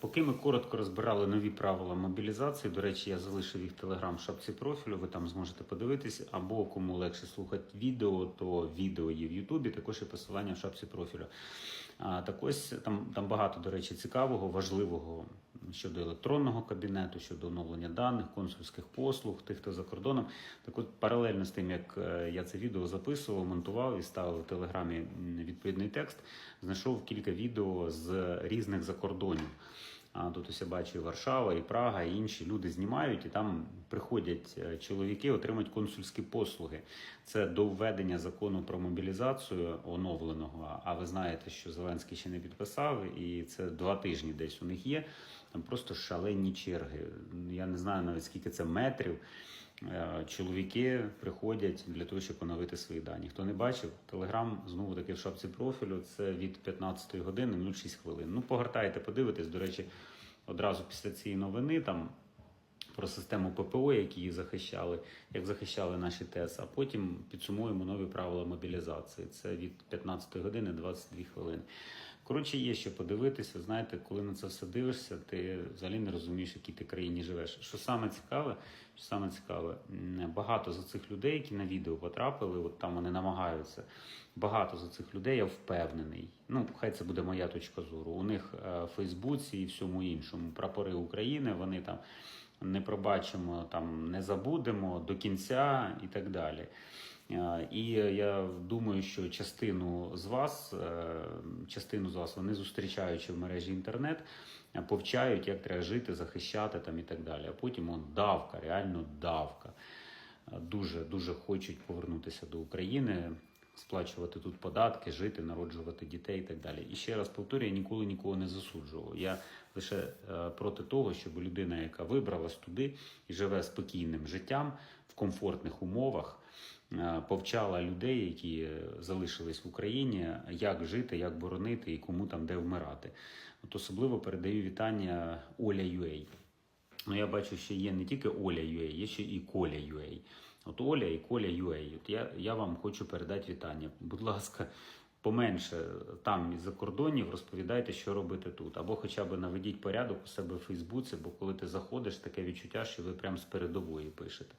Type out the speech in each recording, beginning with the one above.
Поки ми коротко розбирали нові правила мобілізації, до речі, я залишив їх в телеграм шапці профілю, ви там зможете подивитись, або кому легше слухати відео, то відео є в Ютубі, також є посилання в шапці профілю. А, так ось там, там багато, до речі, цікавого, важливого щодо електронного кабінету, щодо оновлення даних, консульських послуг, тих, хто за кордоном. Так от паралельно з тим, як е, я це відео записував, монтував і ставив в телеграмі відповідний текст, знайшов кілька відео з різних закордонів. Тут ось я бачу і Варшава, і Прага, і інші люди знімають, і там приходять е, чоловіки, отримують консульські послуги. Це до введення закону про мобілізацію оновленого. А ви знаєте, що Зеленський ще не підписав, і це два тижні десь у них є. Там просто шалені черги. Я не знаю навіть скільки це метрів. Е, Чоловіки приходять для того, щоб оновити свої дані. Хто не бачив, телеграм знову таки в шапці профілю. Це від 15 години 06 хвилин. Ну, погортайте, подивитесь. До речі, одразу після цієї новини там про систему ППО, які її захищали, як захищали наші ТЕС, а потім підсумуємо нові правила мобілізації. Це від 15 години 22 хвилини. Коротше, є що подивитися. Знаєте, коли на це все дивишся, ти взагалі не розумієш, в якій ти країні живеш. Що саме цікаве, що саме цікаве, багато з цих людей, які на відео потрапили, от там вони намагаються. Багато з цих людей я впевнений. Ну, хай це буде моя точка зору. У них е, в Фейсбуці і всьому іншому прапори України, вони там не пробачимо, там не забудемо до кінця і так далі. Е, І я думаю, що частину з вас, е, частину з вас вони зустрічаючи в мережі інтернет, повчають, як треба жити, захищати там і так далі. А потім он давка, реально давка. Дуже дуже хочуть повернутися до України, сплачувати тут податки, жити, народжувати дітей і так далі. І ще раз повторюю, я ніколи нікого не засуджував. Я лише е, проти того, щоб людина, яка вибралась туди і живе спокійним життям комфортних умовах, е, повчала людей, які залишились в Україні, як жити, як боронити і кому там де вмирати. От особливо передаю вітання Оля Юей. Ну, я бачу, що є не тільки Оля Юей, є ще і Коля Юей. От Оля і Коля Юей. От я, я вам хочу передати вітання. Будь ласка, поменше там із-за кордонів розповідайте, що робити тут. Або хоча б наведіть порядок у себе в Фейсбуці, бо коли ти заходиш, таке відчуття, що ви прямо з передової пишете.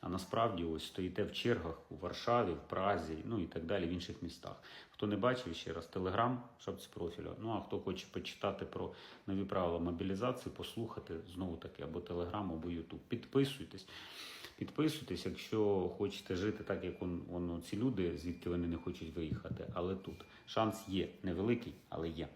А насправді ось стоїте в чергах у Варшаві, в Празі, ну і так далі в інших містах. Хто не бачив ще раз, телеграм, шапці профілю. Ну а хто хоче почитати про нові правила мобілізації, послухати знову таки або телеграм, або Ютуб. Підписуйтесь. Підписуйтесь, якщо хочете жити так, як он, он, ці люди, звідки вони не хочуть виїхати. Але тут шанс є невеликий, але є.